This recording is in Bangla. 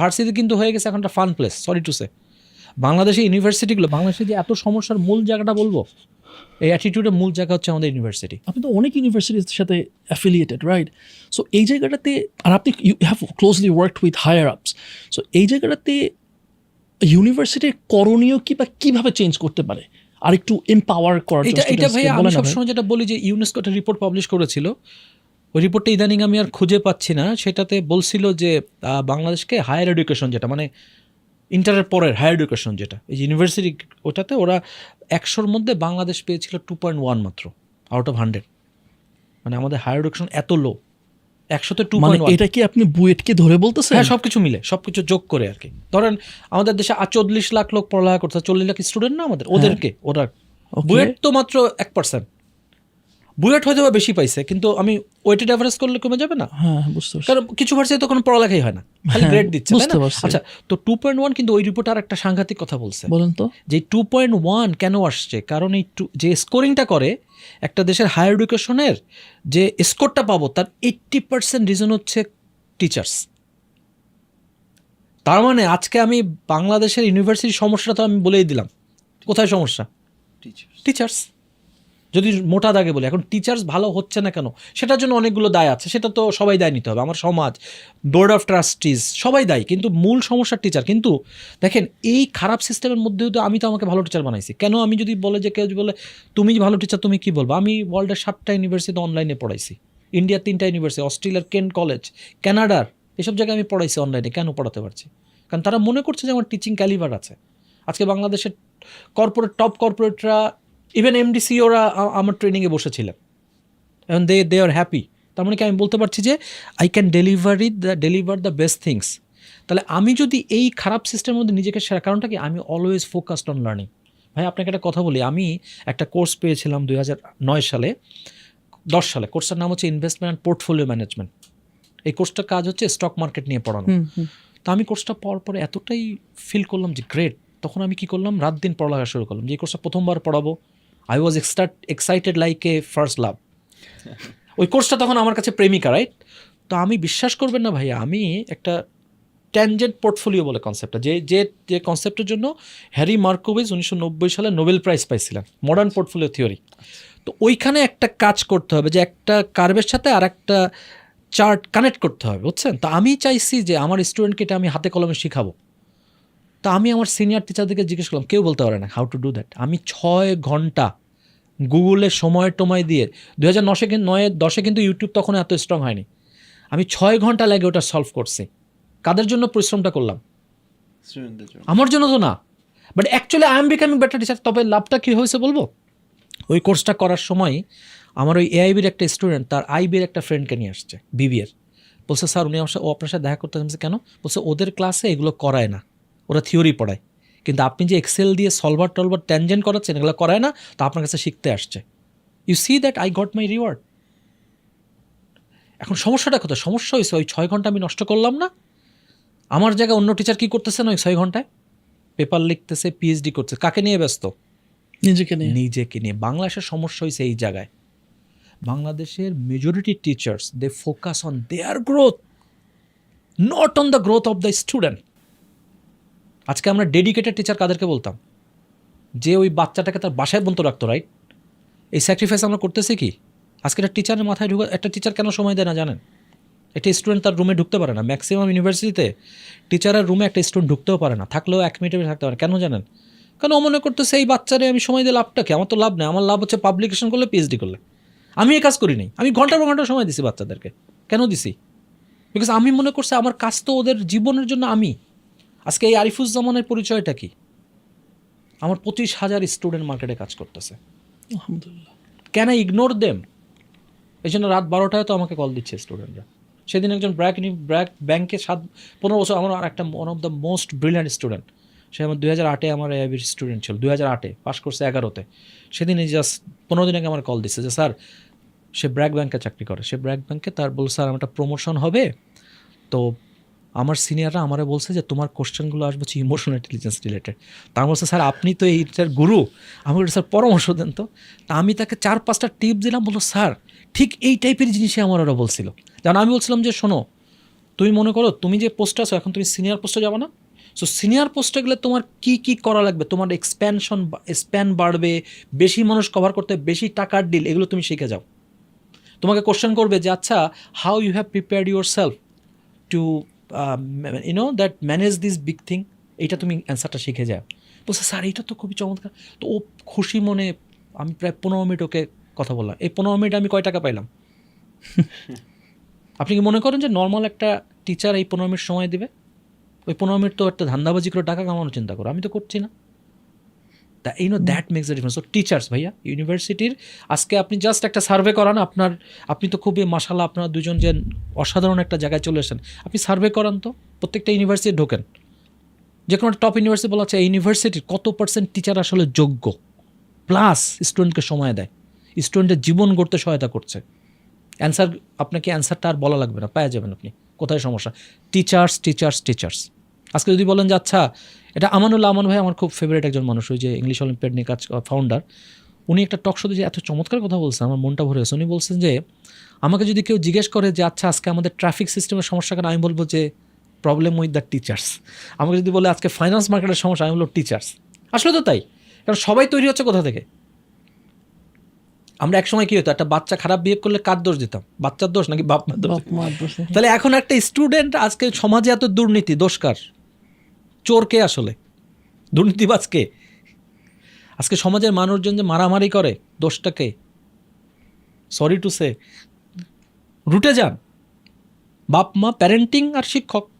ভার্সিটি কিন্তু হয়ে গেছে এখন একটা fun place sorry to say বাংলাদেশে ইউনিভার্সিটিগুলো বাংলাদেশে যে এত সমস্যার মূল জায়গাটা বলব এই অ্যাটিটিউডের মূল জায়গা হচ্ছে আমাদের ইউনিভার্সিটি। আপনি তো অনেক ইউনিভার্সিটির সাথে অ্যাফিলিয়েটেড রাইট সো এই জায়গাটাতে আর আপনি you have closely work with higher ups so এই জায়গাটাতে ইউনিভার্সিটির করণীয় কি বা কীভাবে চেঞ্জ করতে পারে? আর একটু এম্পাওয়ার করার এটা এটা ভাই আমি। সবসময় যেটা বলি যে ইউনেস্কো একটা রিপোর্ট পাবলিশ করেছিল। ওই রিপোর্টটা ইদানিং আমি আর খুঁজে পাচ্ছি না। সেটাতে বলছিল যে বাংলাদেশকে হায়ার এডুকেশন যেটা মানে ইন্টারের পরের হায়ার এডুকেশন যেটা এই ইউনিভার্সিটি ওটাতে ওরা একশোর মধ্যে বাংলাদেশ পেয়েছিল টু পয়েন্ট ওয়ান মাত্র আউট অফ হান্ড্রেড মানে আমাদের হায়ার এডুকেশন এত লো একশোতে টু মানে এটা কি আপনি বুয়েটকে ধরে বলতেছেন? হ্যাঁ সবকিছু মিলে সবকিছু যোগ করে আর কি। ধরেন আমাদের দেশে চল্লিশ লাখ লোক পড়ালেখা করছে চল্লিশ লাখ স্টুডেন্ট না আমাদের? ওদেরকে ওরা। বুয়েট তো মাত্র এক পার্সেন্ট বুয়েট হয়তো বা বেশি পাইছে কিন্তু আমি ওয়েটেড অ্যাভারেজ করলে কমে যাবে না? হ্যাঁ বুঝতে পারছি। কারণ কিছু ভার্সিটি তো কোনো পড়ালেখাই হয় না খালি হ্যাঁ, গ্রেড দিচ্ছে না? আচ্ছা তো টু পয়েন্ট ওয়ান কিন্তু ওই রিপোর্ট আর একটা সাংঘাতিক কথা বলছে। বলেন তো। যে টু পয়েন্ট ওয়ান কেন আসছে? কারণ এই টু যে স্কোরিংটা করে একটা দেশের হায়ার এডুকেশনের যে স্কোরটা পাবো তার এইট্টি পার্সেন্ট রিজন হচ্ছে টিচার্স তার মানে আজকে আমি বাংলাদেশের ইউনিভার্সিটির সমস্যাটা তো আমি বলেই দিলাম। কোথায় সমস্যা? টিচার্স যদি মোটা দাগে বলি, এখন টিচার্স ভালো হচ্ছে না কেন? সেটার জন্য অনেকগুলো দায় আছে, সেটা তো সবাই দায় নিতে হবে। আমার সমাজ বোর্ড অফ ট্রাস্টিজ সবাই দায়ী, কিন্তু মূল সমস্যার টিচার কিন্তু দেখেন, এই খারাপ সিস্টেমের মধ্যেও তো আমি তো আমাকে ভালো টিচার বানাইছি। কেন আমি যদি বলে যে, কেউ বলে, তুমি ভালো টিচার তুমি কি বলব? আমি ওয়ার্ল্ডের সাতটা ইউনিভার্সিটি অনলাইনে পড়াইছি। ইন্ডিয়ার তিনটা ইউনিভার্সিটি অস্ট্রেলিয়ার কেন কলেজ কানাডার এসব জায়গায় আমি পড়াইছি অনলাইনে কেন পড়াতে পারছি? কারণ তারা মনে করছে যে, আমার টিচিং ক্যালিভার আছে। আজকে বাংলাদেশের কর্পোরেট টপ কর্পোরেটরা ইভেন এমডিসি ওরা আমার ট্রেনিংয়ে বসেছিলেন। এবং দে দে আর হ্যাপি তার মানে কি আমি বলতে পারছি যে I can delivery the deliver the best things তাহলে আমি যদি এই খারাপ সিস্টেমের মধ্যে নিজেকে সেরা কারণটা কি? আমি অলওয়েজ ফোকাসড অন লার্নিং ভাই আপনাকে একটা কথা বলি আমি একটা কোর্স পেয়েছিলাম দুই নয় সালে দশ সালে। কোর্সটার নাম হচ্ছে ইনভেস্টমেন্ট অ্যান্ড পোর্টফোলিও ম্যানেজমেন্ট এই কোর্সটার কাজ হচ্ছে স্টক মার্কেট নিয়ে পড়ানো। তো আমি কোর্সটা পড়ার পরে এতটাই ফিল করলাম যে গ্রেট তখন আমি কি করলাম? রাত দিন পড়ালেখা শুরু করলাম যে এই কোর্সটা প্রথমবার পড়াবো। I was এক্সটার্ট excited like a first love ওই কোর্সটা তখন আমার কাছে প্রেমিকা রাইট তো আমি বিশ্বাস করবেন না ভাইয়া, আমি একটা ট্যানজেন্ট পোর্টফোলিও বলে কনসেপ্টটা যে যে যে কনসেপ্টের জন্য হ্যারি মার্কোভিজ উনিশশো নব্বই সালে নোবেল প্রাইজ পাইছিলেন মডার্ন পোর্টফোলিও থিওরি তো ওইখানে একটা কাজ করতে হবে যে একটা কার্ভের সাথে আর একটা চার্ট কানেক্ট করতে হবে, বুঝছেন? তো আমি চাইছি যে আমার স্টুডেন্টকে এটা আমি হাতে কলমে শিখাবো। তা আমি আমার সিনিয়র টিচারদেরকে জিজ্ঞেস করলাম কেউ বলতে পারে না হাউ টু ডু দ্যাট আমি ছয় ঘণ্টা গুগলে সময় টময় দিয়ে দু হাজার নশে কিন্তু নয় দশে কিন্তু ইউটিউব তখন এত স্ট্রং হয়নি। আমি ছয় ঘণ্টা লাগে ওটা সলভ করছি। কাদের জন্য পরিশ্রমটা করলাম? আমার জন্য তো না। But actually I am becoming better teacher তবে লাভটা কী হয়েছে বলব? ওই কোর্সটা করার সময় আমার ওই এআইবির একটা স্টুডেন্ট তার আইবির একটা ফ্রেন্ডকে নিয়ে আসছে বিবিএর বলছে স্যার উনি আমার সাথে- ও আপনার সাথে দেখা করতে চাইছে কেন? বলছে ওদের ক্লাসে এগুলো করায় না। ওরা থিওরি পড়ায়। কিন্তু আপনি যে এক্সেল দিয়ে সলভার টলভার ট্যানজেন্ট করাচ্ছেন এগুলো করায় না তো আপনার কাছে শিখতে আসছে। You see that I got my reward এখন সমস্যাটা কোথায়? সমস্যা হয়েছে ওই ছয় ঘণ্টা আমি নষ্ট করলাম না? আমার জায়গায় অন্য টিচার কি করতেছেন ওই ছয় ঘন্টায়? পেপার লিখতেছে পিএইচডি করছে কাকে নিয়ে ব্যস্ত? নিজেকে নিয়ে। নিজেকে নিয়ে। বাংলাদেশের সমস্যা হয়েছে এই জায়গায়। বাংলাদেশের majority teachers they focus on their growth not on the growth of the student আজকে আমরা ডেডিকেটেড টিচার কাদেরকে বলতাম? যে ওই বাচ্চাটাকে তার বাসায় বন্ধ রাখতো রাইট এই স্যাক্রিফাইস আমরা করতেছি কি? আজকে একটা টিচারের মাথায় ঢুকে একটা টিচার কেন সময় দেয় না, জানেন? একটা স্টুডেন্ট তার রুমে ঢুকতে পারে না। ম্যাক্সিমাম ইউনিভার্সিটিতে টিচারের রুমে একটা স্টুডেন্ট ঢুকতেও পারে না। থাকলেও এক মিনিটে থাকতে পারে। কেন জানেন? কারণ ও মনে করতেছে, এই বাচ্চারে আমি সময় দিয়ে লাভটা কি? আমার তো লাভ নেই। আমার লাভ হচ্ছে পাবলিকেশন করলে পিএইচডি করলে। আমি এই কাজ করি নাই আমি ঘণ্টার পর ঘণ্টা সময় দিছি বাচ্চাদেরকে। কেন দিছি? বিকজ আমি মনে করছি, আমার কাজ তো ওদের জীবনের জন্য আমি। আজকে এই আরিফুজ্জামানের পরিচয়টা কি? আমার পঁচিশ হাজার স্টুডেন্ট মার্কেটে কাজ করতেছে। আলহামদুলিল্লাহ। ক্যান আই ইগনোর দেম এই জন্য রাত বারোটায় তো আমাকে কল দিচ্ছে স্টুডেন্টরা সেদিন একজন ব্র্যাক ব্র্যাক ব্যাংকে সাত পনেরো বছর আমার আর একটা one of the most brilliant student সে আমার দুই হাজার আটে আমার এআইবির স্টুডেন্ট ছিল দুই হাজার আটে পাস করছে এগারোতে। সেদিন এই জাস্ট পনেরো দিন আগে আমার কল দিচ্ছে যে স্যার সে ব্র্যাক ব্যাংকে চাকরি করে। সে ব্র্যাক ব্যাংকে তার বল স্যার আমার একটা প্রমোশন হবে। তো আমার সিনিয়ররা আমারে বলছে যে, তোমার কোশ্চেনগুলো আসবে হচ্ছে ইমোশনাল ইন্টেলিজেন্স রিলেটেড তার বলছে, স্যার, আপনি তো এইটার গুরু আমাকে স্যার পরামর্শ দেন তো। তা আমি তাকে চার, পাঁচটা টিপ দিলাম, বলল, স্যার, ঠিক এই টাইপের জিনিসই আমার ওরা বলছিল। যেমন আমি বলছিলাম যে, শোনো, তুমি মনে করো তুমি যে পোস্টে আছো, এখন তুমি সিনিয়র পোস্টে যাবে না? সো সিনিয়র পোস্টে গেলে তোমার কি কি করা লাগবে? তোমার এক্সপ্যানশন স্প্যান বাড়বে, বেশি মানুষ কভার করতে, বেশি টাকার ডিল এগুলো তুমি শিখে যাও। তোমাকে কোশ্চেন করবে যে আচ্ছা how you have prepared yourself to you know that manage this big thing এইটা তুমি অ্যান্সারটা শিখে যাও। বলছে স্যার এইটা তো খুবই চমৎকার। তো ও খুশি মনে আমি প্রায় পনেরো মিনিট ওকে কথা বললাম। এই পনেরো মিনিট আমি কয় টাকা পাইলাম? আপনি কি মনে করেন যে নর্মাল একটা টিচার এই পনেরো মিনিট সময় দেবে? ওই পনেরো মিনিট তো একটা ধান্দাবাজি করে টাকা কামানোর চিন্তা করো। আমি তো করছি না। তা এই know that makes the difference teachers ভাইয়া ইউনিভার্সিটির আজকে আপনি জাস্ট একটা সার্ভে করান, আপনার, আপনি তো খুবই মাসাল্লাহ আপনার দুজন যে অসাধারণ একটা জায়গায় চলে এসেছেন। আপনি সার্ভে করান তো, প্রত্যেকটা ইউনিভার্সিটি ঢোকেন। যে কোনো টপ ইউনিভার্সিটি বলা হচ্ছে ইউনিভার্সিটির কত পার্সেন্ট টিচার আসলে যোগ্য? প্লাস স্টুডেন্টকে সময় দেয়। স্টুডেন্টের জীবন গড়তে সহায়তা করছে। অ্যান্সার আপনাকে অ্যান্সারটা আর বলা লাগবে না পাওয়া যাবেন আপনি। কোথায় সমস্যা? টিচার্স টিচার্স টিচার্স আজকে যদি বলেন যে আচ্ছা এটা আমানুল্লাহ আমান ভাই আমার খুব ফেভারিট একজন মানুষ ওই যে ইংলিশ অলিম্পিয়াড নিয়ে কাজ ফাউন্ডার উনি একটা টক শোতে যে এত চমৎকার কথা বলছেন আমার মনটা ভরে গেছে। উনি বলছেন যে আমাকে যদি কেউ জিজ্ঞেস করে যে আচ্ছা আজকে আমাদের ট্রাফিক সিস্টেমের সমস্যা কেন? আমি বলব যে প্রবলেম উইথ দ্য টিচার্স আমাকে যদি বলে আজকে ফাইন্যান্স মার্কেটের সমস্যা আমি বলব টিচার্স আসলে তো তাই কারণ সবাই তৈরি হচ্ছে কোথা থেকে? আমরা একসময় কি হতো একটা বাচ্চা খারাপ বিহেভ করলে কার দোষ দিতাম? বাচ্চার দোষ নাকি বাপ মার দোষ। তাহলে এখন একটা স্টুডেন্ট আজকে সমাজে এত দুর্নীতি দোষকার চোর কে আসলে? দুর্নীতিবাজকে? আজকে সমাজের মানুষজন যে মারামারি করে, দোষটাকে? সরি টু সে রুটে যান। বাপ মা প্যারেন্টিং আর শিক্ষক